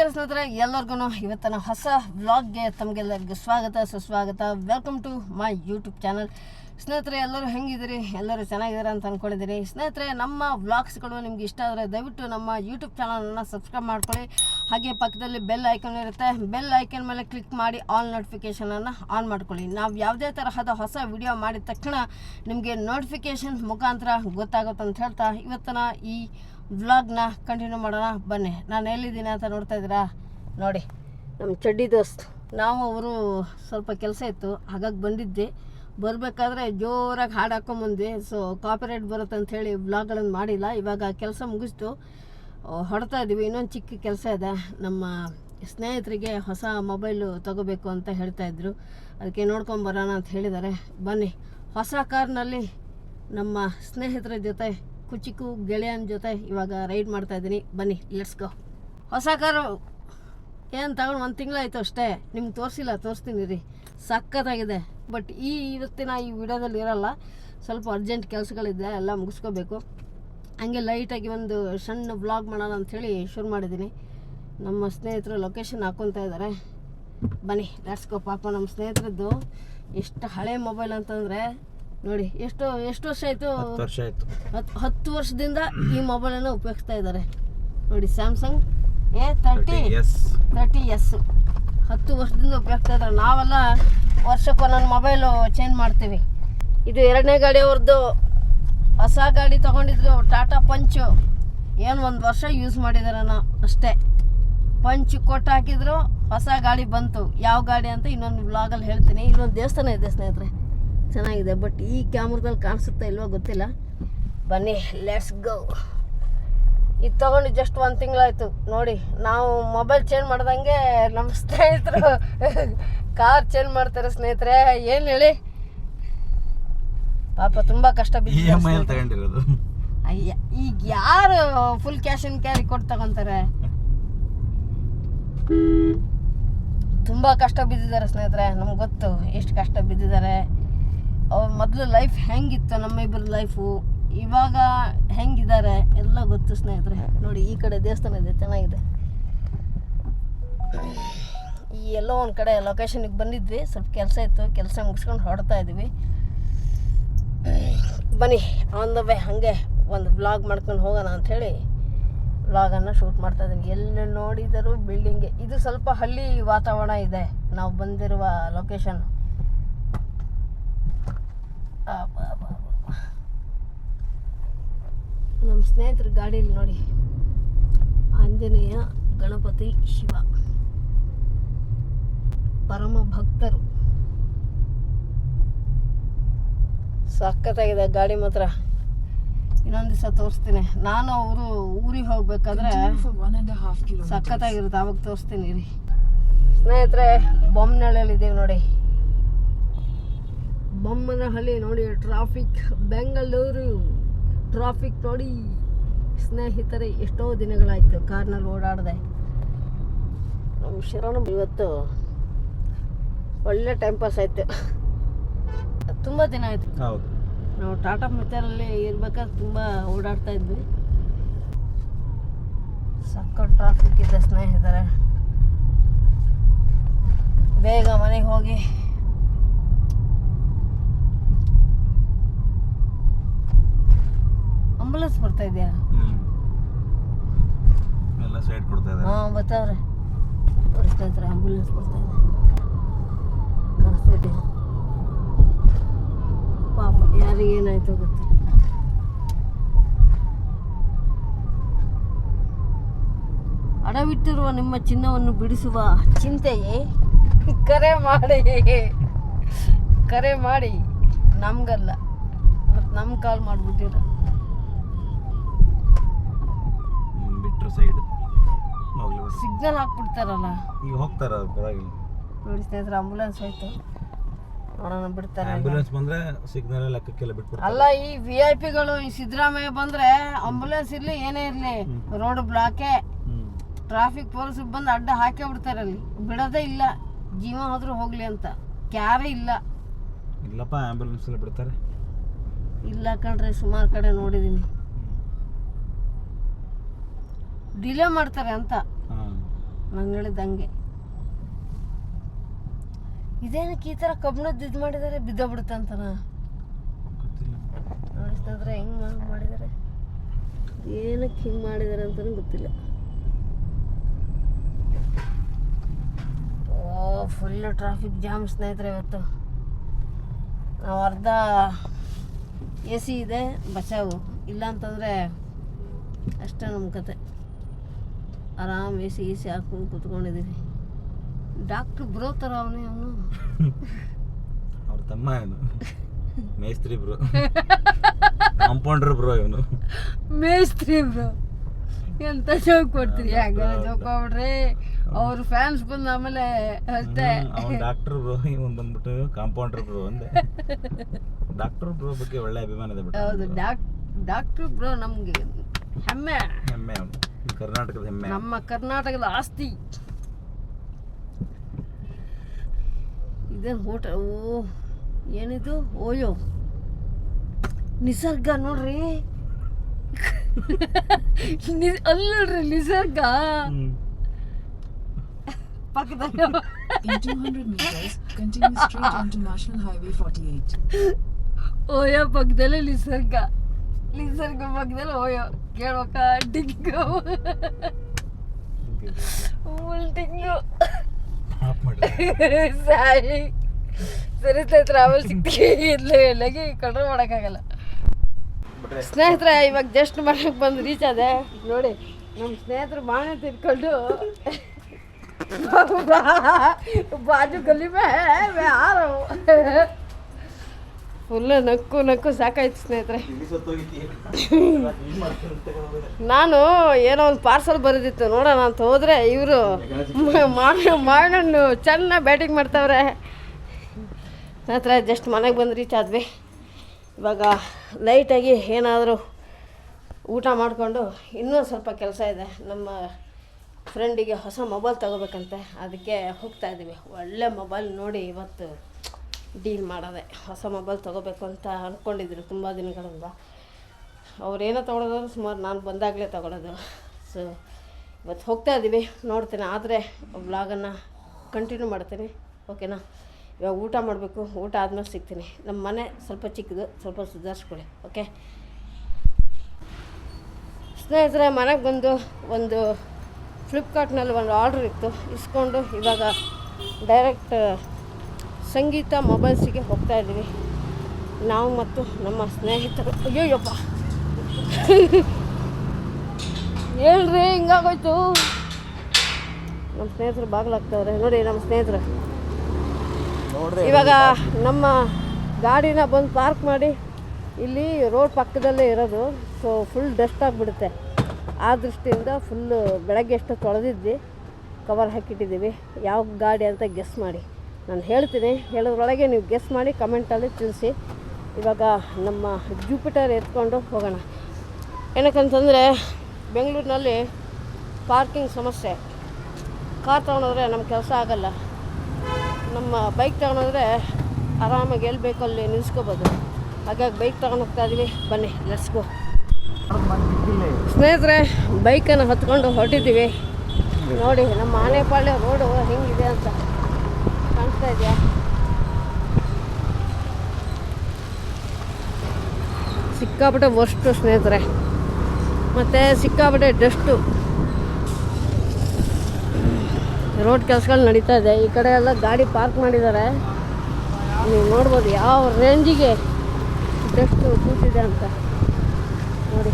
ನಮಸ್ಕಾರ ಸ್ನೇಹಿತರೆ ಎಲ್ಲರಿಗೂ ಇವತ್ತಿನ ಹೊಸ ವ್ಲಾಗ್ಗೆ ತಮಗೆಲ್ಲರಿಗೂ ಸ್ವಾಗತ ಸುಸ್ವಾಗತ. Welcome to my YouTube channel ಸ್ನೇಹಿತರೆ, ಎಲ್ಲರೂ ಹೆಂಗಿದ್ದೀರಿ? ಎಲ್ಲರೂ ಚೆನ್ನಾಗಿದ್ದಾರೆ ಅಂತ ಅಂದ್ಕೊಂಡಿದ್ದೀರಿ ಸ್ನೇಹಿತರೆ, ನಮ್ಮ ವ್ಲಾಗ್ಸ್ಗಳು ನಿಮ್ಗೆ ಇಷ್ಟ ಆದರೆ ದಯವಿಟ್ಟು ನಮ್ಮ ಯೂಟ್ಯೂಬ್ ಚಾನಲನ್ನು ಸಬ್ಸ್ಕ್ರೈಬ್ ಮಾಡ್ಕೊಳ್ಳಿ. ಹಾಗೆ ಪಕ್ಕದಲ್ಲಿ ಬೆಲ್ ಐಕನ್ ಇರುತ್ತೆ. ಬೆಲ್ ಐಕನ್ ಮೇಲೆ ಕ್ಲಿಕ್ ಮಾಡಿ ಆಲ್ ನೋಟಿಫಿಕೇಷನನ್ನು ಆನ್ ಮಾಡ್ಕೊಳ್ಳಿ. ನಾವು ಯಾವುದೇ ತರಹದ ಹೊಸ ವಿಡಿಯೋ ಮಾಡಿದ ತಕ್ಷಣ ನಿಮಗೆ ನೋಟಿಫಿಕೇಷನ್ ಮುಖಾಂತರ ಗೊತ್ತಾಗುತ್ತೆ ಅಂತ ಹೇಳ್ತಾ ಇವತ್ತಿನ ಈ ವ್ಲಾಗ್ನ ಕಂಟಿನ್ಯೂ ಮಾಡೋಣ. ಬನ್ನಿ. ನಾನು ಎಲ್ಲಿದ್ದೀನಿ ಅಂತ ನೋಡ್ತಾ ಇದ್ದೀರಾ? ನೋಡಿ, ನಮ್ಮ ಚಡ್ಡಿ ದೋಸ್ತ್. ನಾವು ಅವರು ಸ್ವಲ್ಪ ಕೆಲಸ ಇತ್ತು, ಹಾಗಾಗಿ ಬಂದಿದ್ದೆ. ಬರಬೇಕಾದ್ರೆ ಜೋರಾಗಿ ಹಾಡು ಹಾಕೊಂಬಂದ್ವಿ. ಸೊ ಕಾಪಿರೈಟ್ ಬರುತ್ತೆ ಅಂತ ಹೇಳಿ ವ್ಲಾಗ್ಗಳನ್ನು ಮಾಡಿಲ್ಲ. ಇವಾಗ ಕೆಲಸ ಮುಗಿಸ್ತು. ಹೊಡ್ತಾ ಇದ್ದೀವಿ ಇನ್ನೊಂದು ಚಿಕ್ಕ ಕೆಲಸ ಇದೆ. ನಮ್ಮ ಸ್ನೇಹಿತರಿಗೆ ಹೊಸ ಮೊಬೈಲು ತಗೋಬೇಕು ಅಂತ ಹೇಳ್ತಾ ಇದ್ರು. ಅದಕ್ಕೆ ನೋಡ್ಕೊಂಬರೋಣ ಅಂತ ಹೇಳಿದ್ದಾರೆ. ಬನ್ನಿ. ಹೊಸ ಕಾರ್ನಲ್ಲಿ ನಮ್ಮ ಸ್ನೇಹಿತರ ಜೊತೆ, ಕುಚಿಕು ಗೆಳೆಯನ ಜೊತೆ ಇವಾಗ ರೈಡ್ ಮಾಡ್ತಾ ಇದ್ದೀನಿ ಬನ್ನಿ ಲೆಟ್ಸ್ ಗೋ ಹೊಸ ಕಾರು ಏನು ತಗೊಂಡು ಒಂದು ತಿಂಗಳಾಯ್ತು ಅಷ್ಟೇ. ನಿಮ್ಗೆ ತೋರಿಸಿಲ್ಲ, ತೋರಿಸ್ತೀನಿ ರೀ. ಸಖತ್ತಾಗಿದೆ. ಬಟ್ ಈ ಇವತ್ತಿನ ಈ ವಿಡಿಯೋದಲ್ಲಿ ಇರಲ್ಲ. ಸ್ವಲ್ಪ ಅರ್ಜೆಂಟ್ ಕೆಲಸಗಳಿದೆ ಎಲ್ಲ ಮುಗಿಸ್ಕೋಬೇಕು. ಹಂಗೆ ಲೈಟಾಗಿ ಒಂದು ಸಣ್ಣ ಬ್ಲಾಗ್ ಮಾಡೋಣ ಅಂಥೇಳಿ ಶುರು ಮಾಡಿದ್ದೀನಿ. ನಮ್ಮ ಸ್ನೇಹಿತರು ಲೊಕೇಶನ್ ಹಾಕ್ಕೊತಾ ಇದ್ದಾರೆ. ಬನ್ನಿ ಲೆಟ್ಸ್ ಗೋ ಪಾಪ ನಮ್ಮ ಸ್ನೇಹಿತರದ್ದು ಎಷ್ಟು ಹಳೆ ಮೊಬೈಲ್ ಅಂತಂದರೆ ನೋಡಿ ಎಷ್ಟು ಎಷ್ಟು ವರ್ಷ ಆಯಿತು? ಹತ್ತು ವರ್ಷ ಆಯ್ತು. ಹತ್ತು ಹತ್ತು ವರ್ಷದಿಂದ ಈ ಮೊಬೈಲನ್ನು ಉಪಯೋಗಿಸ್ತಾ ಇದ್ದಾರೆ. ನೋಡಿ Samsung A thirty S thirty S ಹತ್ತು ವರ್ಷದಿಂದ ಉಪಯೋಗ ನಾವೆಲ್ಲ ವರ್ಷಕ್ಕೆ ಒಂದೊಂದು ಮೊಬೈಲು ಚೇಂಜ್ ಮಾಡ್ತೀವಿ. ಇದು ಎರಡನೇ ಗಾಡಿಯವ್ರದ್ದು ಹೊಸ ಗಾಡಿ ತೊಗೊಂಡಿದ್ರು ಟಾಟಾ ಪಂಚು ಏನು ಒಂದು ವರ್ಷ ಯೂಸ್ ಮಾಡಿದಾರೆ ಅಷ್ಟೇ. ಪಂಚ್ ಕೊಟ್ಟು ಹಾಕಿದ್ರು, ಹೊಸ ಗಾಡಿ ಬಂತು. ಯಾವ ಗಾಡಿ ಅಂತ ಇನ್ನೊಂದು ಬ್ಲಾಗಲ್ಲಿ ಹೇಳ್ತೀನಿ. ಇನ್ನೊಂದು ದೇವಸ್ಥಾನ ಇದೆ ಸ್ನೇಹಿತರೆ. ಚೆನ್ನಾಗಿದೆ ಬಟ್ ಈ ಕ್ಯಾಮ್ರದಲ್ಲಿ ಕಾಣಿಸುತ್ತಾ ಇಲ್ವೋ ಗೊತ್ತಿಲ್ಲ. ಬನ್ನಿ ಲೆಟ್ಸ್ ಗೋ ಇದು ತಗೊಂಡು ಜಸ್ಟ್ ಒಂದು ತಿಂಗಳಾಯ್ತು. ನೋಡಿ ನಾವು ಮೊಬೈಲ್ ಚೇಂಜ್ ಮಾಡ್ದಂಗೆ ನಮ್ಮ ಸ್ನೇಹಿತರು ಕಾರ್ ಚೇಂಜ್ ಮಾಡ್ತಾರೆ ಸ್ನೇಹಿತರೆ. ಏನು ಹೇಳಿ? ಪಾಪ ತುಂಬ ಕಷ್ಟ ಬಿದ್ದಿದೆ ತಗೊಂಡಿರೋದು. ಅಯ್ಯ ಈಗ ಯಾರು ಫುಲ್ ಕ್ಯಾಶ್ ಇನ್ ಕ್ಯಾರಿ ಕೊಟ್ಟು ತಗೊಂತಾರೆ? ತುಂಬ ಕಷ್ಟ ಬಿದ್ದಿದ್ದಾರೆ ಸ್ನೇಹಿತರೆ ನಮ್ಗೆ ಗೊತ್ತು. ಎಷ್ಟು ಕಷ್ಟ ಬಿದ್ದಿದ್ದಾರೆ. ಅವ್ರ ಮೊದಲು ಲೈಫ್ ಹೆಂಗಿತ್ತು ನಮ್ಮಿಬ್ಬರ ಲೈಫು ಇವಾಗ ಹೆಂಗಿದ್ದಾರೆ ಎಲ್ಲ ಗೊತ್ತು ಸ್ನೇಹಿತರೆ. ನೋಡಿ, ಈ ಕಡೆ ದೇವಸ್ಥಾನ ಇದೆ, ಚೆನ್ನಾಗಿದೆ. ಈ ಎಲ್ಲೋ ಒಂದು ಕಡೆ ಲೊಕೇಶನ್ಗೆ ಬಂದಿದ್ವಿ. ಸ್ವಲ್ಪ ಕೆಲಸ ಇತ್ತು, ಕೆಲಸ ಮುಗಿಸ್ಕೊಂಡು ಹೊರಡ್ತಾ ಇದ್ವಿ. ಬನ್ನಿ ಆನ್ ದ ವೇ ಹಾಗೆ ಒಂದು ಬ್ಲಾಗ್ ಮಾಡ್ಕೊಂಡು ಹೋಗೋಣ ಅಂಥೇಳಿ ವ್ಲಾಗನ್ನು ಶೂಟ್ ಮಾಡ್ತಾ ಇದ್ದೀನಿ ಎಲ್ಲಿ ನೋಡಿದರೂ ಬಿಲ್ಡಿಂಗೆ ಇದು ಸ್ವಲ್ಪ ಹಳ್ಳಿ ವಾತಾವರಣ ಇದೆ. ನಾವು ಬಂದಿರುವ ಲೊಕೇಶನ್ ನಮ್ಮ ಸ್ನೇಹಿತರ ಗಾಡಿಯಲ್ಲಿ ನೋಡಿ. ಆಂಜನೇಯ ಗಣಪತಿ ಶಿವ. ಪರಮ ಭಕ್ತರು. ಸಖತ್ತಾಗಿದೆ ಗಾಡಿ ಮಾತ್ರ. ಇನ್ನೊಂದು ದಿವಸ ತೋರಿಸ್ತೀನಿ. ನಾನು ಅವರು ಊರಿಗೆ ಹೋಗ್ಬೇಕಾದ್ರೆ ಸಖತ್ತಾಗಿರುತ್ತೆ. ಅವಾಗ ತೋರಿಸ್ತೀನಿ ರೀ ಸ್ನೇಹಿತರೆ ಬೊಮ್ಮನಹಳ್ಳಿಯಲ್ಲಿದ್ದೀವಿ ನೋಡಿ. ಬೊಮ್ಮನಹಳ್ಳಿ ನೋಡಿ ಟ್ರಾಫಿಕ್ ಬೆಂಗಳೂರು. ಟ್ರಾಫಿಕ್ ನೋಡಿ ಸ್ನೇಹಿತರೆ ಎಷ್ಟೋ ದಿನಗಳಾಯಿತು ಕಾರ್ನಲ್ಲಿ ಓಡಾಡಿದೆ. ನಮ್ಮ ಶರಣ ಇವತ್ತು ಒಳ್ಳೆ ಟೈಮ್ ಪಾಸ್ ಆಯಿತು. ತುಂಬ ದಿನ ಆಯಿತು. ನಾವು ಟಾಟಾ ಮಿಚರಲ್ಲಿ ಇರ್ಬೇಕಾದ್ರೆ ತುಂಬ ಓಡಾಡ್ತಾ ಇದ್ವಿ. ಸಕ್ಕ ಟ್ರಾಫಿಕ್ ಇದೆ ಸ್ನೇಹಿತರೆ. ಬೇಗ ಮನೆಗೆ ಹೋಗಿ ಆಂಬುಲೆನ್ಸ್ ಬರ್ತಾ ಇದೆಯಾ? ಹ್ಮ್. ಎಲ್ಲ ಸೈಡ್ ಕೊಡ್ತಾ ಇದ್ದಾರೆ. ಹಾಂ ಬರ್ತಾವ್ರೆ ಬರ್ತಾ ಆಂಬುಲೆನ್ಸ್ ಬರ್ತಾ ಇದೆ. ಕಾಣಿಸ್ತಾ ಇದೆ ಪಾಪ ಯಾರಿಗೆ ಏನಾಯ್ತು ಗೊತ್ತಿಲ್ಲ ಅಡವಿಟ್ಟಿರುವ ನಿಮ್ಮ ಚಿನ್ನವನ್ನು ಬಿಡಿಸುವ ಚಿಂತೆಯೇ? ಕರೆ ಮಾಡಿ. ಕರೆ ಮಾಡಿ. ನಮ್ಗಲ್ಲ. ಮತ್ತು ನಮ್ಮ ಕಾಲ್ ಮಾಡಿಬಿಟ್ಟಿರ ಹ್ಮ್, ಬಿಟ್ರು ಸೈಡ್ ಸಿಗ್ನಲ್ ಹಾಕ್ಬಿಡ್ತಾರಲ್ಲ. ಈಗ ಹೋಗ್ತಾರ ಪರವಾಗಿಲ್ಲ. ನೋಡಿ ಸ್ನೇಹಿತರೆ ಆಂಬುಲೆನ್ಸ್ ಹೋಯ್ತು. ನೋಡೋಣ ಬಿಡ್ತಾರೆ ಆಂಬುಲೆನ್ಸ್ ಬಂದ್ರೆ ಸಿಗ್ನಲ್ ಲೆಕ್ಕಕ್ಕೆಲ್ಲ ಬಿಟ್ಬಿಡ್ತಾರೆ. ಅಲ್ಲ ಈ ವಿ ಐ ಪಿಗಳು ಈ ಸಿದ್ದರಾಮಯ್ಯ ಬಂದ್ರೆ ಆಂಬುಲೆನ್ಸ್ ಇರಲಿ ಏನೇ ಇರಲಿ ರೋಡ್ ಬ್ಲಾಕೆ ಟ್ರಾಫಿಕ್ ಪೊಲೀಸ್ ಬಂದು ಅಡ್ಡ ಹಾಕೇ ಬಿಡ್ತಾರೆ ಅಲ್ಲಿ. ಬಿಡೋದೇ ಇಲ್ಲ. ಜೀವ ಹೋದ್ರೂ ಹೋಗ್ಲಿ ಅಂತ. ಕ್ಯಾರೆ ಇಲ್ಲ. ಇಲ್ಲಪ್ಪ ಆಂಬ್ಯುಲೆನ್ಸ್ ಎಲ್ಲ ಬಿಡ್ತಾರೆ. ಇಲ್ಲ ಕಣ್ರಿ ಸುಮಾರು ಕಡೆ ನೋಡಿದ್ದೀನಿ ಡಿಲೇ ಮಾಡ್ತಾರೆ ಅಂತ ನಾನು ಹೇಳಿದ ಹಂಗೆ ಇದೇನಕ್ಕೆ ಈ ಥರ ಕಬ್ಬಣದ್ದು ಇದು ಮಾಡಿದ್ದಾರೆ ಬಿದ್ದೋಗ್ಬಿಡುತ್ತೆ ಬಿಡುತ್ತೆ ಗೊತ್ತಿಲ್ಲ. ನೋಡಿಸ್ತಾದ್ರೆ ಹೆಂಗೆ ಮಾಡಿದ್ದಾರೆ ಏನಕ್ಕೆ ಹಿಂಗೆ ಮಾಡಿದ್ದಾರೆ ಅಂತಲೂ ಗೊತ್ತಿಲ್ಲ. ಓ ಫುಲ್ ಟ್ರಾಫಿಕ್ ಜಾಮ್ ಸ್ನೇಹಿತರೆ ಇವತ್ತು. ನಾವು ಅರ್ಧ ಎ ಸಿ ಇದೆ ಬಚಾವು. ಇಲ್ಲ ಅಂತಂದರೆ ಅಷ್ಟೇ ನಮ್ಮ ಕತೆ. ಆರಾಮ್ ಎ ಸಿ ಸಿ ಹಾಕೊಂಡು ಕೂತ್ಕೊಂಡಿದ್ದೀವಿ ಡಾಕ್ಟ್ರು ಬ್ರೋ ಥರ ಅವನೇ ಅವನು. ಅವ್ರ ತಮ್ಮ ಏನು ಮೇಸ್ತ್ರಿ ಬ್ರೋ. ಕಾಂಪೌಂಡ್ರ್ ಬ್ರೋ ಇವನು. ಮೇಸ್ತ್ರಿ ಬ್ರೋ. ಎಂತ ಜೋಕ್ ಕೊಡ್ತೀರಿ? ಹಂಗೆಲ್ಲ ಜೋಕ್ ಮಾಡ್ರಿ ಅವ್ರ ಫ್ಯಾನ್ಸ್ ಬಂದ ಆಮೇಲೆ ಅಷ್ಟೇ. ಅವ್ನು ಡಾಕ್ಟರ್ ಬ್ರೋ ಇವನ್ ಬಂದ್ಬಿಟ್ಟು ಕಾಂಪೌಂಡರ್ ಬ್ರೋ ಅಂದೆ. ಡಾಕ್ಟರ್ ಬ್ರೋ ಬಗ್ಗೆ ಒಳ್ಳೆ ಅಭಿಮಾನ ಇದೆ ಬಿಟ್ಟು ಹೌದು ಡಾಕ್ ಡಾಕ್ಟ್ರು ಬ್ರೋ ನಮಗೆ ಹೆಮ್ಮೆ. ಹೆಮ್ಮೆ. ಕರ್ನಾಟಕದ ಹೆಮ್ಮೆ. ನಮ್ಮ ಕರ್ನಾಟಕದ ಆಸ್ತಿ. ಇದೇನು ಹೋಟೆಲ್ ಓ ಏನಿದು? ಓಯೋ. ನಿಸರ್ಗ ನೋಡ್ರಿ. ಅಲ್ಲಿ ನೋಡ್ರಿ ನಿಸರ್ಗ. ಪಕ್ಕದಲ್ಲಿ In 200 meters, continue straight onto National Highway 48. OYO ಪಕ್ಕದಲ್ಲೇ ನಿಸರ್ಗ. ನಿಸರ್ಗ ಪಕ್ಕದಲ್ಲಿ ಓಯೋ ಕೇಳೋಕ ಡಿಂಗು ಡಿಂಗು ಆಫ್ ಮಾಡಿ ಸಾರಿ ಸರಿ. ಸ್ನೇಹಿತರ ಆಮೇಲೆ ಸಿಗ್ತೀವಿ ಇಲ್ಲೇ ಇಲ್ಲಾಗಿ ಕಂಟ್ರೋಲ್ ಮಾಡೋಕ್ಕಾಗಲ್ಲ. ಸ್ನೇಹಿತರೆ ಇವಾಗ ಜಸ್ಟ್ ಮಾಡಕ್ಕೆ ಬಂದು ರೀಚ್ ಆದೆ. ನೋಡಿ ನಮ್ಮ ಸ್ನೇಹಿತರು ಬಾಣೆ ತಿರ್ಕೊಂಡು ಬಾಜು ಗಲ್ಲಿ ಮೇ ಯಾರು ಫುಲ್ ನಕ್ಕು ನಕ್ಕು ಸಾಕಾಯ್ತು ಸ್ನೇಹಿತರೆ. ನಾನು ಏನೋ ಒಂದು ಪಾರ್ಸಲ್ ಬರೋದಿತ್ತು, ನೋಡೋಣ ಅಂತ ಹೋದ್ರೆ ಇವರು ಮಾಡಣ್ಣು ಚೆನ್ನಾಗಿ ಬ್ಯಾಟಿಂಗ್ ಮಾಡ್ತಾವ್ರೆ. ಸ್ನೇಹಿತರೆ ಜಸ್ಟ್ ಮನೆಗೆ ಬಂದು ರೀಚ್ ಆದ್ವಿ. ಇವಾಗ ಲೈಟಾಗಿ ಏನಾದರೂ ಊಟ ಮಾಡಿಕೊಂಡು ಇನ್ನೂ ಸ್ವಲ್ಪ ಕೆಲಸ ಇದೆ. ನಮ್ಮ ಫ್ರೆಂಡಿಗೆ ಹೊಸ ಮೊಬೈಲ್ ತಗೋಬೇಕಂತೆ. ಅದಕ್ಕೆ ಹೋಗ್ತಾ ಇದ್ದೀವಿ ಒಳ್ಳೆ ಮೊಬೈಲ್ ನೋಡಿ ಇವತ್ತು ಡೀಲ್ ಮಾಡೋದೆ ಹೊಸ ಮೊಬೈಲ್ ತೊಗೋಬೇಕು ಅಂತ ಅಂದ್ಕೊಂಡಿದ್ರು ತುಂಬ ದಿನಗಳಿಂದ. ಅವ್ರೇನೋ ತೊಗೊಳೋದು ಸುಮಾರು ನಾನು ಬಂದಾಗಲೇ ತೊಗೊಳೋದು. ಸೊ ಇವತ್ತು ಹೋಗ್ತಾ ಇದ್ದೀವಿ ನೋಡ್ತೇನೆ. ಆದರೆ ವ್ಲಾಗನ್ನು ಕಂಟಿನ್ಯೂ ಮಾಡ್ತೀನಿ. ಓಕೆನಾ ಇವಾಗ ಊಟ ಮಾಡಬೇಕು. ಊಟ ಆದಮೇಲೆ ಸಿಗ್ತೀನಿ. ನಮ್ಮ ಮನೆ ಸ್ವಲ್ಪ ಚಿಕ್ಕದು, ಸ್ವಲ್ಪ ಸುಧಾರಿಸ್ಕೊಳ್ಳಿ. ಓಕೆ ಸ್ನೇಹಿತರೆ, ಮನೆಗೆ ಬಂದು ಒಂದು ಫ್ಲಿಪ್ಕಾರ್ಟ್ನಲ್ಲಿ ಒಂದು ಆರ್ಡ್ರ್ ಇತ್ತು. ಇಸ್ಕೊಂಡು ಇವಾಗ ಡೈರೆಕ್ಟ್ ಸಂಗೀತ ಮೊಬೈಲ್ಸಿಗೆ ಹೋಗ್ತಾ ಇದ್ದೀವಿ. ನಾವು ಮತ್ತು ನಮ್ಮ ಸ್ನೇಹಿತರು. ಅಯ್ಯೋಯ್ಯಪ್ಪ. ಹೇಳ್ರಿ ಹಿಂಗಾಗೋಯ್ತು. ನಮ್ಮ ಸ್ನೇಹಿತರು ಬಾಗ್ಲಾಗ್ತವ್ರೆ ನೋಡಿ ನಮ್ಮ ಸ್ನೇಹಿತರು. ಇವಾಗ ನಮ್ಮ ಗಾಡಿನ ಬಂದು ಪಾರ್ಕ್ ಮಾಡಿ ಇಲ್ಲಿ ರೋಡ್ ಪಕ್ಕದಲ್ಲೇ ಇರೋದು. ಸೊ ಫುಲ್ ಡಸ್ಟ್ ಆಗಿಬಿಡುತ್ತೆ. ಆ ದೃಷ್ಟಿಯಿಂದ ಫುಲ್ಲು ಬೆಳಗ್ಗೆ ಎಷ್ಟು ತೊಳೆದಿದ್ವಿ. ಕವರ್ ಹಾಕಿಟ್ಟಿದ್ದೀವಿ. ಯಾವ ಗಾಡಿ ಅಂತ ಗೆಸ್ ಮಾಡಿ. ನಾನು ಹೇಳ್ತೀನಿ. ಹೇಳೋದ್ರೊಳಗೆ ನೀವು ಗೆಸ್ ಮಾಡಿ ಕಮೆಂಟಲ್ಲಿ ತಿಳಿಸಿ. ಇವಾಗ ನಮ್ಮ ಜೂಪಿಟರ್ ಎತ್ಕೊಂಡು ಹೋಗೋಣ. ಏನಕ್ಕಂತಂದರೆ, ಬೆಂಗಳೂರಿನಲ್ಲಿ ಪಾರ್ಕಿಂಗ್ ಸಮಸ್ಯೆ. ಕಾರ್ ತೊಗೊಂಡೋದ್ರೆ ನಮ್ಮ ಕೆಲಸ ಆಗಲ್ಲ. ನಮ್ಮ ಬೈಕ್ ತೊಗೊಂಡೋದ್ರೆ ಆರಾಮಾಗಿ ಎಲ್ಲಿ ಬೇಕೋ ಅಲ್ಲಿ ನಿಲ್ಸ್ಕೋಬೋದು. ಹಾಗಾಗಿ ಬೈಕ್ ತೊಗೊಂಡು ಹೋಗ್ತಾ ಇದೀವಿ. ಬನ್ನಿ ಲೆಟ್ಸ್ ಗೋ ಸ್ನೇಹಿತರೆ ಬೈಕನ್ನು ಹತ್ಕೊಂಡು ಹೊರಟಿದ್ದೀವಿ. ನೋಡಿ, ನಮ್ಮ ಆನೆಪಾಳ್ಯ ರೋಡು ಹೆಂಗಿದೆ ಅಂತ. ಕಾಣಿಸ್ತಾ ಇದೆಯಾ? ಸಿಕ್ಕಾಪಟ್ಟೆ ವರ್ಸ್ಟು ಸ್ನೇಹಿತರೆ. ಮತ್ತು ಸಿಕ್ಕಾಪಟ್ಟೆ ಡಸ್ಟು ರೋಡ್ ಕೆಲಸಗಳು ನಡೀತಾ ಇದೆ. ಈ ಕಡೆ ಎಲ್ಲ ಗಾಡಿ ಪಾರ್ಕ್ ಮಾಡಿದ್ದಾರೆ. ನೀವು ನೋಡ್ಬೋದು ಯಾವ ರೇಂಜಿಗೆ ಡಸ್ಟು ಕೂತಿದೆ ಅಂತ. ನೋಡಿ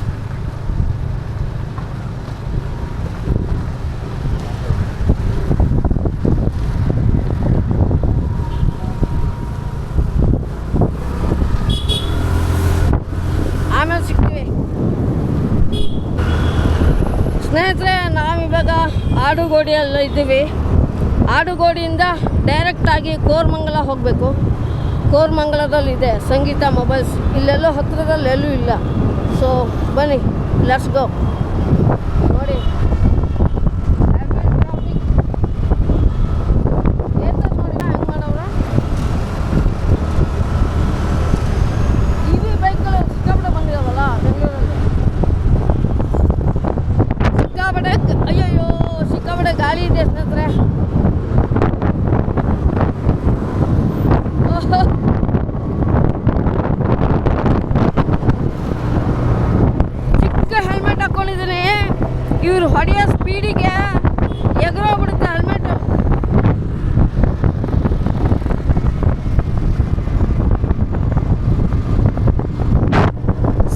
ಆಮೇಲೆ ಸಿಗ್ತೀವಿ ಸ್ನೇಹಿತರೆ ನಾವಿವಾಗ ಆಡುಗೋಡಿಯಲ್ಲಿ ಇದ್ದೀವಿ. ಆಡುಗೋಡಿಯಿಂದ ಡೈರೆಕ್ಟಾಗಿ ಕೋರ್ಮಂಗಲ ಹೋಗಬೇಕು. ಕೋರ್ಮಂಗಲದಲ್ಲಿ ಇದೆ, ಸಂಗೀತ ಮೊಬೈಲ್ಸ್ ಇಲ್ಲೆಲ್ಲೋ ಹತ್ತಿರದಲ್ಲೆಲ್ಲೂ ಇಲ್ಲ. ಸೊ ಬನ್ನಿ ಲೆಟ್ಸ್ ಗೋ ನೋಡಿ ಏನ್ ತಪ್ಪ್ ಮಾಡಿಲ್ಲ, ಹೆಂಗ್ ಮಾಡವ್ರೆ? ಇವಿ ಬೈಕ್ಗಳು ಸಿಕ್ಕಾಪಟ್ಟೆ ಬಂದಿದಾವಲ್ಲ ಬೆಂಗಳೂರಲ್ಲಿ ಸಿಕ್ಕಾಪಟ್ಟೆ ಗ- ಅಯ್ಯಯ್ಯೋ ಸಿಕ್ಕಾಪಟ್ಟೆ ಗಾಳಿ ಗಾಳಿ ಇದೆ ಸ್ನೇಹಿತರೆ ಓಹೋ. ಚಿಕ್ಕ ಹೆಲ್ಮೆಟ್ ಹಾಕೊಂಡಿದ್ದೀನಿ ಇವ್ರು ಹೊಡೆಯೋ ಸ್ಪೀಡಿಗೆ ಎಗರೋಗ್ಬಿಡುತ್ತೆ ಹೆಲ್ಮೆಟ್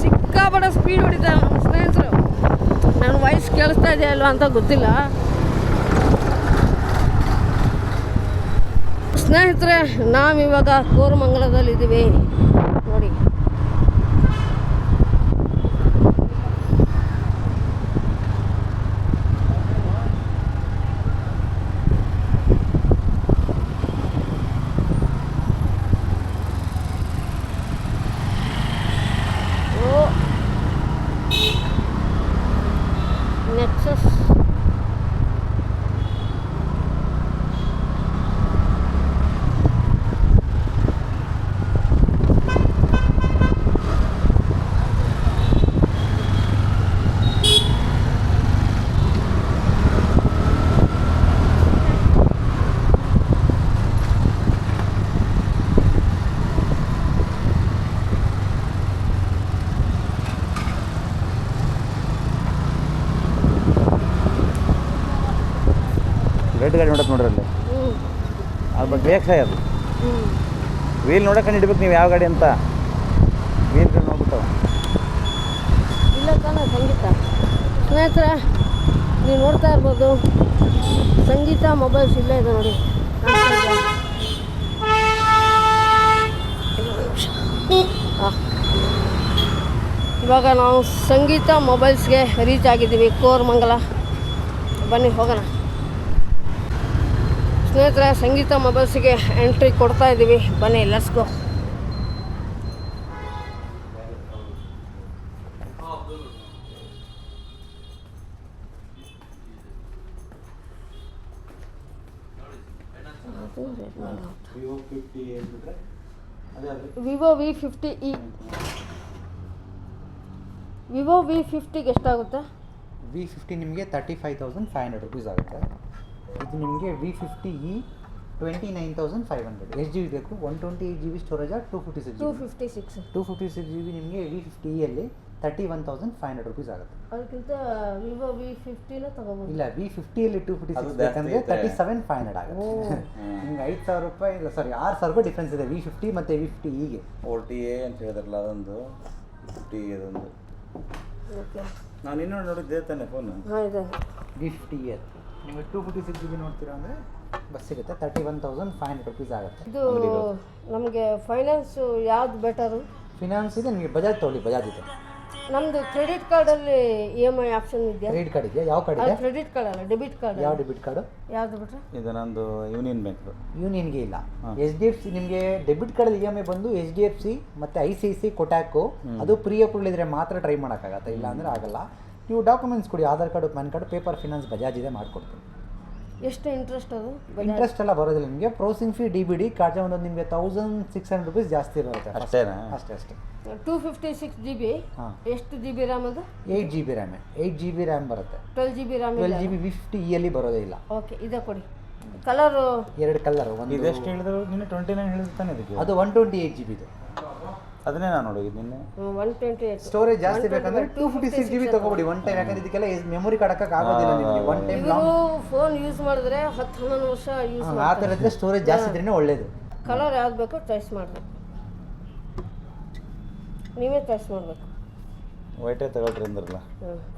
ಸಿಕ್ಕಾಪಟ್ಟೆ ಸ್ಪೀಡ್ ಹೊಡಿತಾರೆ ನಮ್ಮ ಸ್ನೇಹಿತರು ನನ್ನ ವಾಯ್ಸ್ ಕೇಳಿಸ್ತಾ ಇದೆಯಾ ಅಲ್ವಾ ಅಂತ ಗೊತ್ತಿಲ್ಲ. ಸ್ನೇಹಿತರೆ ನಾವಿವಾಗ ಕೋರಮಂಗಲದಲ್ಲಿದ್ದೀವಿ ನೋಡಿ ಓ ನೆಕ್ಸಸ್ ರೆಡ್ ಗಾಡಿ ನೋಡಕ್ ನೋಡ್ರಿ ಅಲ್ಲಿ ಹ್ಞೂ ಅದು ಬಟ್ ಬೇಕು ಅದು. ವೀಲ್ ನೋಡಕ್ಕೆ ಇಡ್ಬೇಕು ನೀವು ಯಾವ ಗಾಡಿ ಅಂತ. ವೀಲ್ ನೋಡ್ಬಿಟ್ಟು. ಇಲ್ಲ ಸಂಗೀತ. ಸ್ನೇಹಿತರೆ, ನೀವು ನೋಡ್ತಾ ಇರ್ಬೋದು, ಸಂಗೀತ ಮೊಬೈಲ್ಸ್ ಇಲ್ಲೇ ಇದೆ ನೋಡಿ. ಇವಾಗ ನಾವು ಸಂಗೀತ ಮೊಬೈಲ್ಸ್ಗೆ ರೀಚ್ ಆಗಿದ್ದೀವಿ. ಕೋರ್ ಮಂಗಲ. ಬನ್ನಿ, ಹೋಗೋಣ. ಸ್ನೇಹಿತರೆ, ಸಂಗೀತ ಮೊಬೈಲ್ಸಿಗೆ ಎಂಟ್ರಿ ಕೊಡ್ತಾ ಇದ್ದೀವಿ ಬನ್ನಿ let's go Vivo V fifty E Vivo V ಫಿಫ್ಟಿಗೆ ಎಷ್ಟಾಗುತ್ತೆ? ವಿ ಫಿಫ್ಟಿ ನಿಮಗೆ thirty five thousand five hundred rupees ಆಗುತ್ತೆ. ಇದು ನಿಮಗೆ V fifty E twenty nine thousand five hundred ಎಷ್ಟು ಜಿ ಬಿ ಬೇಕು one twenty eight G B ಸ್ಟೋರೇಜಾ two fifty six two fifty six two fifty six G B ನಿಮಗೆ V fifty ಅಲ್ಲಿ thirty one thousand five hundred rupees ಆಗುತ್ತೆ. ಅದಕ್ಕಿಂತ Vivo V ಫಿಫ್ಟಿನ ತಗೋಬೋದು. ಇಲ್ಲ V ಫಿಫ್ಟಿಯಲ್ಲಿ ಟೂ ಫಿಫ್ಟಿ ಸಿಕ್ಸ್ ಬೇಕಂದ್ರೆ. ತರ್ಟಿ ಸೆವೆನ್ ಫೈವ್ ಹಂಡ್ರೆಡ್ ಆಗುತ್ತೆ. ನಿಮ್ಗೆ ಐದು ಸಾವಿರ ರೂಪಾಯಿ ಇಲ್ಲ ಸಾರಿ ಆರು ಸಾವಿರ ರೂಪಾಯಿ ಡಿಫ್ರೆನ್ಸ್ ಇದೆ ವಿ ಫಿಫ್ಟಿ ಮತ್ತು ವಿ ಫಿಫ್ಟಿ ಈಗ ಫೋರ್ಟಿ ಟಿ ಎ ಅಂತ ಹೇಳಿದ್ರಲ್ಲ ಅದೊಂದು ಫಿಫ್ಟಿ ಅದೊಂದು. ಓಕೆ. ನಾನು ಇನ್ನೊಂದು ನೋಡಿದ್ದೆ ತಾನೆ ಫೋನು ಹಾಂ ಇದೆ. ವಿ ಫಿಫ್ಟಿ ಇಯರ್ ನಿಮಗೆ two fifty six G B ನೋಡ್ತೀರಾ ಅಂದರೆ ಬಸ್ ಸಿಗುತ್ತೆ. Thirty one thousand five hundred rupees ಆಗುತ್ತೆ. ಇದು ನಮಗೆ ಫೈನಾನ್ಸು ಯಾವ್ದು ಬೆಟರು ಫಿನಾನ್ಸ್ ಇದೆ ನಿಮಗೆ ಬಜಾಜ್ ತೊಗೊಳ್ಳಿ ಬಜಾಜ್ ಇದೆ. ನಮ್ದು ಕ್ರೆಡಿಟ್ ಕಾರ್ಡಲ್ಲಿ ಇ ಎಂ ಐ ಆಪ್ಷನ್ ಇದೆಯಾ? ಕ್ರೆಡಿಟ್ ಕಾರ್ಡ್ ಇದೆಯಾ? ಯಾವ ಕಾರ್ಡ್ ಇದೆ? ಕ್ರೆಡಿಟ್ ಕಾರ್ಡ್ ಅಲ್ಲ ಡೆಬಿಟ್ ಕಾರ್ಡ್ ಯಾವ ಡೆಬಿಟ್ ಕಾರ್ಡ್ ಯಾವ್ದು ಬಿಟ್ರೆ? ಇದು ನಂದು ಯೂನಿಯನ್ ಬ್ಯಾಂಕ್ದು ಯೂನಿಯನ್ಗೆ ಇಲ್ಲ. ಎಚ್ ಡಿ ಎಫ್ ಸಿ ನಿಮಗೆ debit card E M I ಬಂದು ಎಚ್ ಡಿ ಎಫ್ ಸಿ ಮತ್ತು I C I C Kotak ಅದು ಪ್ರೀ ಅಪ್ರೂವಲ್ ಇದ್ರೆ ಮಾತ್ರ ಟ್ರೈ ಮಾಡೋಕ್ಕಾಗತ್ತೆ? ಇಲ್ಲ ಅಂದರೆ ಆಗಲ್ಲ. ನೀವು ಡಾಕ್ಯುಮೆಂಟ್ಸ್ ಕೊಡಿ Aadhaar card PAN card paper finance Bajaj ಇದೆ ಮಾಡಿಕೊಡ್ತೀನಿ. ಎಷ್ಟು ಇಂಟ್ರೆಸ್ಟ್ ಅದು ಇಂಟ್ರೆಸ್ಟ್ ಎಲ್ಲ ಬರೋದಿಲ್ಲ ನಿಮಗೆ. Processing fee D B D card ಒಂದೊಂದು ನಿಮಗೆ ತೌಸಂಡ್ ಸಿಕ್ಸ್ ಹಂಡ್ರೆಡ್ ರುಪೀಸ್ ಜಾಸ್ತಿ ಬರುತ್ತೆ ಅಷ್ಟೇನಾ? ಅಷ್ಟೇ ಅಷ್ಟೇ. Two fifty six G B ಹಾಂ. ಎಷ್ಟು ಜಿ ಬಿ ರ್ಯಾಮ್ ಅದು? Eight G B RAM eight G B RAM ಬರುತ್ತೆ. Twelve G B RAM twelve G B fifty ಇಯಲ್ಲಿ ಬರೋದೇ ಇಲ್ಲ. ಓಕೆ ಇದೆ ಕೊಡಿ. ಕಲರು ಎರಡು ಕಲರ್ ಒಂದು ಎಷ್ಟು ಹೇಳಿದ್ರು? ನಿನ್ನೆ ಟ್ವೆಂಟಿ ನೈನ್ ಹೇಳಿದ್ರು ತಾನೆ ಅದು ಒನ್ ಟ್ವೆಂಟಿ ಏಯ್ಟ್ ಜಿ ಬಿದು ಅದನ್ನೇ ನಾನು ನೋಡಿದ್ದು ನಿನ್ನೆ. ಒನ್ ಟ್ವೆಂಟಿ ಏಟ್ ಸ್ಟೋರೇಜ್ ಜಾಸ್ತಿ ಬೇಕಂದ್ರೆ two fifty six G B ತಗೊಬಿಡಿ. One time ಯಾಕಂದ್ರೆ ಇದಕ್ಕೆಲ್ಲ ಮೆಮೊರಿ ಕಾರ್ಡ್ ಆಗೋದಿಲ್ಲ ನಿಮಗೆ. ಒನ್ ಟೈಮ್ ಇವರು ಫೋನ್ ಯೂಸ್ ಮಾಡಿದ್ರೆ ಹತ್ತು ಹನ್ನೊಂದು ವರ್ಷ ಯೂಸ್ ಆ ಥರ ಇದ್ರೆ ಸ್ಟೋರೇಜ್ ಜಾಸ್ತಿ ಇದ್ರೇ ಒಳ್ಳೇದು. ಕಲರ್ ಯಾವ್ದು ಬೇಕೋ ಚಾಯ್ಸ್ ಮಾಡಬೇಕು. ನೀವೇ ಚಾಯ್ಸ್ ಮಾಡಬೇಕು. ವೈಟೇ ತಗೊಳ್ರಿ ಅಂದ್ರಲ್ಲ.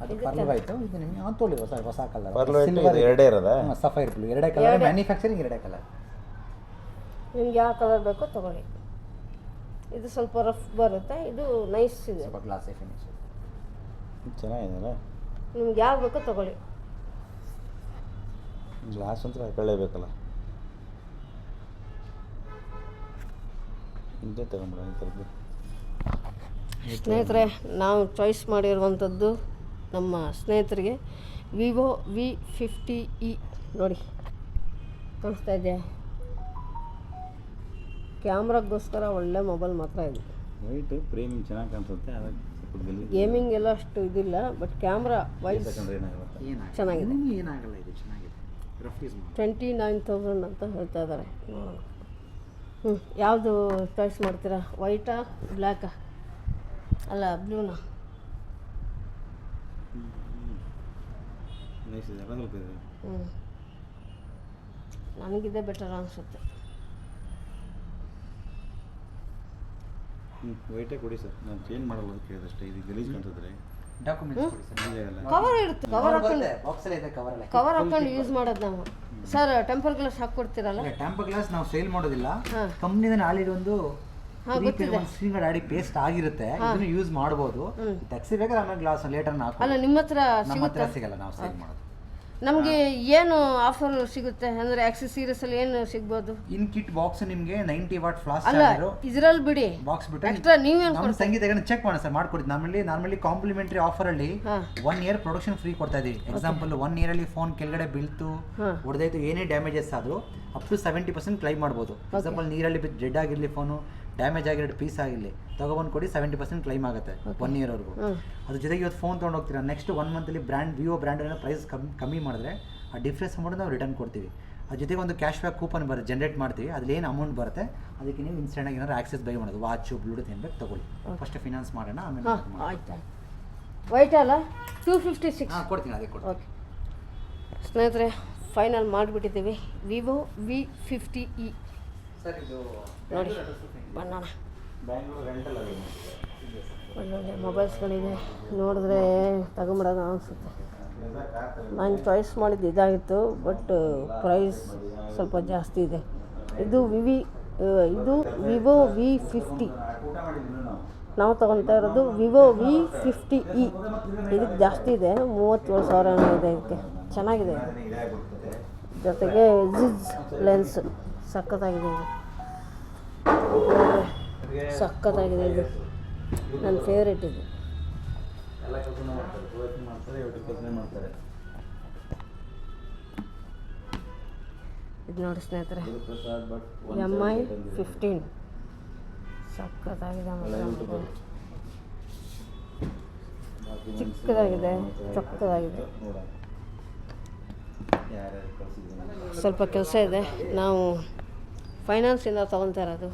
ಅದು ಪರ್ಲವಾಯ್ತು ಇದು ನಿಮಗೆ ಆ ತೋಳಿ ಹೊಸ ಹೊಸ ಕಲರ್ ಪರ್ಲ್ ವೈಟ್ ಇದು ಎರಡೇ ಇರೋದ? ಸಫೈರ್ ಬ್ಲೂ ಎರಡೇ ಕಲರ್ ಮ್ಯಾನುಫ್ಯಾಕ್ಚರಿಂಗ್ ಎರಡೇ ಕಲರ್ ನಿಮ್ಗೆ ಯಾವ ಕಲರ್ ಬೇಕೋ ತಗೊಳ್ಳಿ. ಇದು ಸ್ವಲ್ಪ ರಫ್ ಬರುತ್ತೆ ಇದು ನೈಸ್ ಇದೆ. ಸ್ವಲ್ಪ ಗ್ಲಾಸಿ ಫಿನಿಶ್ ಚೆನ್ನಾಗಿದೆಯಲ್ಲ ನಿಮ್ಗೆ ಯಾವ್ದು ಬೇಕೋ ತಗೊಳ್ಳಿ. ಗ್ಲಾಸ್ ಅಂತ ಹಾಕೊಳ್ಳೇಬೇಕಲ್ಲ. ಇದೇ ತಗೊಂಬಿಡ ಈ ಥರದ್ದು. ಸ್ನೇಹಿತರೆ ನಾವು ಚಾಯ್ಸ್ ಮಾಡಿರುವಂಥದ್ದು ನಮ್ಮ ಸ್ನೇಹಿತರಿಗೆ ವಿವೋ ವಿ ಫಿಫ್ಟಿ ಇ ನೋಡಿ ಕಾಣಿಸ್ತಾ ಇದೆಯಾ? ಕ್ಯಾಮ್ರಾಗೋಸ್ಕರ ಒಳ್ಳೆ ಮೊಬೈಲ್ ಮಾತ್ರ ಇದೆ. ವೈಟ್ ಪ್ರೀಮಿಯಂ ಚೆನ್ನಾಗಿ ಕಾಣಿಸುತ್ತೆ ಅದಕ್ಕೆ ಸ್ವಲ್ಪ ಗಲ್ಲಿ ಗೇಮಿಂಗ್ ಎಲ್ಲ ಅಷ್ಟು ಇದಿಲ್ಲ ಬಟ್ ಕ್ಯಾಮ್ರಾ ವೈಸ್ ತಗೊಂಡ್ರೆ ಏನಾಗುತ್ತೆ ಏನಾಗಲ್ಲ ಚೆನ್ನಾಗಿದೆ. ಏನು ಏನಾಗಲ್ಲ ಇದು ಚೆನ್ನಾಗಿದೆ? ರಫ್ ಯೂಸ್ ಮಾಡಿ ಟ್ವೆಂಟಿ ನೈನ್ ತೌಸಂಡ್ ಅಂತ ಹೇಳ್ತಾ ಇದ್ದಾರೆ ಹ್ಞೂ ಯಾವುದು ಚಾಯ್ಸ್ ಮಾಡ್ತೀರಾ? ವೈಟಾ ಬ್ಲ್ಯಾಕಾ ಅಲ್ಲ ಬ್ಲೂನಾ ನೈಸ್ ಇದೆ ಹ್ಞೂ ನನಗಿದೆ ಬೆಟರ್ ಅನಿಸುತ್ತೆ. ವೈಟೇ ಕೊಡಿ ಸರ್. ನಾನು ಚೇಂಜ್ ಮಾಡಲ್ಲ ಅಂತ ಕೇಳಿದೆ ಅಷ್ಟೇ ಇದು ಗಲೀಜ್ ಕಾಣ್ತಿದ್ರೆ ಕವರ್ ಇರುತ್ತೆ ಕವರ್ ಹಾಕೊಂಡು. ಕವರ್ ಹಾಕೊಂಡು ಯೂಸ್ ಮಾಡೋದು ನಾವು. ಸರ್ ಟೆಂಪರ್ ಗ್ಲಾಸ್ ಹಾಕ್ಕೊಡ್ತೀರಲ್ಲ ಟೆಂಪರ್ ಗ್ಲಾಸ್ ನಾವು ಸೇಲ್ ಮಾಡೋದಿಲ್ಲ. ಕಂಪ್ನಿದ ಆಲ್ರೆಡಿ ಒಂದು ಹಾ, ಗೊತ್ತಿದೆ. ಸ್ಕ್ರೀನ್ ಗಾಡಿ ಪೇಸ್ಟ್ ಆಗಿರುತ್ತೆ. ಇದನ್ನು ಯೂಸ್ ಮಾಡ್ಬೋದು. ತೆಗ್ಸಿಬೇಕಾದ್ರೆ ಆಮೇಲೆ ಗ್ಲಾಸ್ ಲೇಟರ್ ಹಾಕೋ ಅಲ್ಲ ನಿಮ್ಮ ಹತ್ರ ನಮ್ಮ ಹತ್ರ ಸಿಗಲ್ಲ ನಾವು ಸೇಲ್ ಮಾಡೋದು. ನಮಗೆ ಏನು ಆಫರ್ ಸಿಗುತ್ತೆ? ಅಂದ್ರೆ ಆಕ್ಸಿಸ್ ಅಂದರೆ ಅಲ್ಲಿ ಏನು ಸಿಗ್ಬೋದು? ಇನ್ ಕಿಟ್ ಬಾಕ್ಸ್ ನಿಮಗೆ ನೈಂಟಿ ವಾಟ್ ಫ್ಲಾಸ್ ಅಲ್ಲ ಇದ್ರಲ್ಲಿ ಬಿಡಿ. ಬಾಕ್ಸ್ ಬಿಟ್ಟು ಎಕ್ಸ್ಟ್ರಾ ನೀವೇನು ನಮ್ಮ ಸಂಗೀತ ಚೆಕ್ ಮಾಡೋಣ ಸರ್ ಮಾಡ್ಕೊಡಿ. ನಮ್ಮಲ್ಲಿ ನಾರ್ಮಲಿ ಕಾಂಪ್ಲಿಮೆಂಟರಿ ಆಫರ್ ಅಲ್ಲಿ. ಒನ್ ಇಯರ್ ಪ್ರೊಡಕ್ಷನ್ ಫ್ರೀ ಕೊಡ್ತಾ ಇದೀವಿ. ಎಕ್ಸಾಂಪಲ್ ಒನ್ ಇಯರ್ ಅಲ್ಲಿ ಫೋನ್ ಕೆಳಗಡೆ ಬೀಳ್ತು. ಹೊಡೆದಾಯ್ತು ಏನೇ ಡ್ಯಾಮೇಜಸ್ ಆದ್ರೂ up to seventy percent claim ಮಾಡ್ಬೋದು. ಎಕ್ಸಾಂಪಲ್ ನೀರಲ್ಲಿ ಡೆಡ್ ಆಗಿರಲಿ ಫೋನು ಡ್ಯಾಮೇಜ್ ಆಗಿರೋ ಪೀಸ್ ಆಗಿರಲಿ ತಗೊಬಂದು ಕೊಡಿ ಸೆವೆಂಟಿ ಪರ್ಸೆಂಟ್ ಕ್ಲೈಮ್ ಆಗುತ್ತೆ ಒನ್ ಇಯರ್ವರೆಗೂ. ಅದ್ರ ಜೊತೆಗೆ ಇವತ್ತು ಫೋನ್ ತೊಗೊಂಡು ಹೋಗ್ತೀರಾ? ನೆಕ್ಸ್ಟ್ ಒನ್ ಮಂತಲ್ಲಿ ಬ್ರ್ಯಾಂಡ್ ವಿವೋ ಬ್ರ್ಯಾಂಡ್ ಏನೋ ಪ್ರೈಸ್ ಕಮ್ಮಿ ಕಮ್ಮಿ ಮಾಡಿದ್ರೆ ಆ ಡಿಫ್ರೆನ್ಸ್ ಅಮೌಂಟ್ ನಾವು ರಿಟರ್ನ್ ಕೊಡ್ತೀವಿ. ಅದ್ರ ಜೊತೆಗೆ ಒಂದು ಕ್ಯಾಶ್ ಬ್ಯಾಕ್ ಕೂಪನ್ ಬರುತ್ತೆ ಜನರೇಟ್ ಮಾಡ್ತೀವಿ. ಅದ್ರಲ್ಲಿ ಏನು ಅಮೌಂಟ್ ಬರುತ್ತೆ ಅದಕ್ಕೆ ನೀವು ಇನ್ಸ್ಟೆಂಟಾಗಿ ಏನಾದ್ರು ಆಕ್ಸೆಸ್ ಬೈ ಮಾಡೋದು. ವಾಚು ಬ್ಲೂಟೂತ್ ಏನು ಬೇಕು ತಗೊಳ್ಳಿ. ಫಸ್ಟ್ ಫಿನಾನ್ಸ್ ಮಾಡೋಣ ಆಮೇಲೆ ಆಯ್ತು ವೈಟ್ ಅಲ್ಲ? ಟೂ ಫಿಫ್ಟಿ ಸಿಕ್ಸ್ ಹಾಂ ಕೊಡ್ತೀನಿ ಅದೇ ಕೊಡಿ ಓಕೆ ಸ್ನೇಹಿತರೆ final ಮಾಡಿಬಿಟ್ಟಿದ್ದೀವಿ. Vivo V fifty E sir ಇದು ನೋಡಿ. ಆಗಿದೆ ಒಳ್ಳೊಳ್ಳೆ ಮೊಬೈಲ್ಸ್ಗಳಿದೆ ನೋಡಿದ್ರೆ ತಗೊಂಬಿಡೋದು ಅನಿಸುತ್ತೆ. ನಾನು ಚಾಯ್ಸ್ ಮಾಡಿದ್ದು ಇದಾಗಿತ್ತು ಬಟ್ ಪ್ರೈಸ್ ಸ್ವಲ್ಪ ಜಾಸ್ತಿ ಇದೆ. ಇದು ವಿವಿ ಇದು ವಿವೋ ವಿ ಫಿಫ್ಟಿ ನಾವು. ತೊಗೊತಾ ತೊಗೊಳ್ತಾ ಇರೋದು ವಿವೋ ವಿ ಫಿಫ್ಟಿ ಇ ಇದಕ್ಕೆ ಜಾಸ್ತಿ ಇದೆ ಮೂವತ್ತೇಳು ಸಾವಿರ ಏನೋ ಇದೆ ಇದಕ್ಕೆ. ಚೆನ್ನಾಗಿದೆ. ಜೊತೆಗೆ ಜಿಜ್ ಲೆನ್ಸ್ ಸಖತ್ತಾಗಿದೆ ಇದು. ಸಖತ್ತಾಗಿದೆ ಇದು. ನನ್ನ ಫೇವ್ರೇಟ್ ಇದು. ಇದು ನೋಡಿ ಸ್ನೇಹಿತರೆ ಎಂ ಐ ಫಿಫ್ಟೀನ್ ಸಖತ್ತಾಗಿದೆ. ಚಿಕ್ಕದಾಗಿದೆ ಚೊಕ್ಕದಾಗಿದೆ. ಸ್ವಲ್ಪ ಕೆಲಸ ಇದೆ. ನಾವು ಫೈನಾನ್ಸಿಂದ ತೊಗೊತಾ ಇರೋದು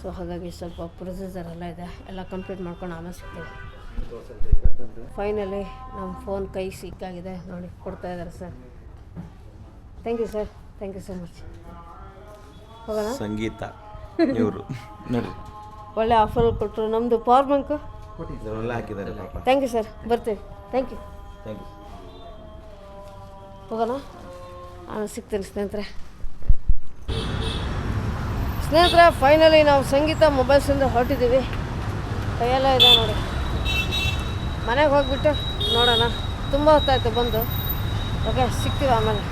ಸೊ ಹಾಗಾಗಿ ಸ್ವಲ್ಪ ಪ್ರೊಸೀಜರ್ ಎಲ್ಲ ಇದೆ. ಎಲ್ಲ ಕಂಪ್ಲೀಟ್ ಮಾಡ್ಕೊಂಡು ಆಮೇಲೆ ಸಿಗ್ತೀವಿ ಫೈನಲಿ ನಮ್ಮ ಫೋನ್ ಕೈ ಸಿಕ್ಕಾಗಿದೆ. ನೋಡಿ ಕೊಡ್ತಾ ಇದ್ದಾರೆ sir thank you sir thank you so much ಹೋಗೋಣ? ಸಂಗೀತ. ಇವರು. ನೋಡಿ. ಒಳ್ಳೆ ಆಫರ್ ಕೊಟ್ಟರು ನಮ್ಮದು ಪವರ್ ಬ್ಯಾಂಕು ಹಾಕಿದ್ದಾರೆ ಥ್ಯಾಂಕ್ ಯು ಸರ್ ಬರ್ತೀವಿ. ಥ್ಯಾಂಕ್ ಯು ಥ್ಯಾಂಕ್ ಯು ಹೋಗೋಣ? ಆಮೇಲೆ ಸಿಗ್ತೀನಿ ಸ್ನೇಹಿತರೆ. ಸ್ನೇಹಿತರೆ ಫೈನಲಿ ನಾವು ಸಂಗೀತ ಮೊಬೈಲ್ಸಿಂದ ಹೊರಟಿದ್ದೀವಿ. ಕೈಯೆಲ್ಲ ಇದೆ ನೋಡಿ. ಮನೆಗೆ ಹೋಗ್ಬಿಟ್ಟು ನೋಡೋಣ. ತುಂಬ ಹೊತ್ತಾಯ್ತು ಬಂದು. ಓಕೆ ಸಿಗ್ತೀವಿ ಆಮೇಲೆ.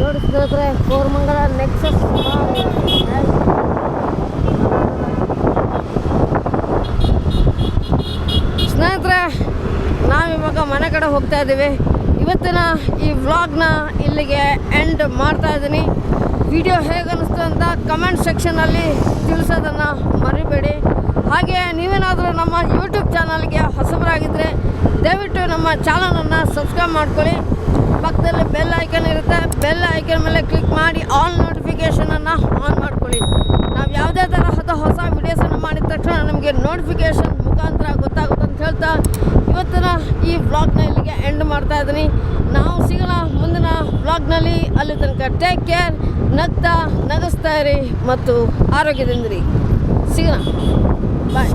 ನೋಡಿ ಸ್ನೇಹಿತರೆ ಕೋರ್ಮಂಗಲ ನೆಕ್ಸಸ್ ಸ್ನೇಹಿತರೆ ನಾವಿವಾಗ ಮನೆ ಕಡೆ ಹೋಗ್ತಾ ಇದ್ದೀವಿ. ಇವತ್ತಿನ ಈ ವ್ಲಾಗ್ನ ಇಲ್ಲಿಗೆ ಎಂಡ್ ಮಾಡ್ತಾ ಇದ್ದೀನಿ. ವಿಡಿಯೋ ಹೇಗೆ ಅನ್ನಿಸ್ತು ಅಂತ ಕಮೆಂಟ್ ಸೆಕ್ಷನಲ್ಲಿ ತಿಳಿಸೋದನ್ನು ಮರಿಬೇಡಿ. ಹಾಗೆ ನೀವೇನಾದರೂ ನಮ್ಮ ಯೂಟ್ಯೂಬ್ ಚಾನಲ್ಗೆ ಹೊಸಬರಾಗಿದ್ದರೆ ದಯವಿಟ್ಟು ನಮ್ಮ ಚಾನಲನ್ನು ಸಬ್ಸ್ಕ್ರೈಬ್ ಮಾಡ್ಕೊಳ್ಳಿ. ಪಕ್ಕದಲ್ಲಿ ಬೆಲ್ ಐಕನ್ ಇರುತ್ತೆ. ಬೆಲ್ ಐಕನ್ ಮೇಲೆ ಕ್ಲಿಕ್ ಮಾಡಿ ಆಲ್ ನೋಟಿಫಿಕೇಷನನ್ನು ಆನ್ ಮಾಡ್ಕೊಳ್ಳಿ. ನಾವು ಯಾವುದೇ ತರಹದ ಹೊಸ ವಿಡಿಯೋಸನ್ನು ಮಾಡಿದ ತಕ್ಷಣ ನಮಗೆ ನೋಟಿಫಿಕೇಷನ್ ಮುಖಾಂತರ ಗೊತ್ತಾಗುತ್ತೆ ಅಂತ ಹೇಳ್ತಾ ಇವತ್ತಿನ ಈ ವ್ಲಾಗ್ನ ಇಲ್ಲಿಗೆ ಎಂಡ್ ಮಾಡ್ತಾ ಇದ್ದೀನಿ. ನಾವು ಸಿಗೋಣ ಮುಂದಿನ ವ್ಲಾಗ್ನಲ್ಲಿ ಅಲ್ಲಿ ತನಕ ಟೇಕ್ ಕೇರ್ ನಗ್ತಾ, ನಗಿಸ್ತಾ ಇರಿ ಮತ್ತು ಆರೋಗ್ಯದಿಂದಿರಿ ಸಿಗೋಣ. ಬಾಯ್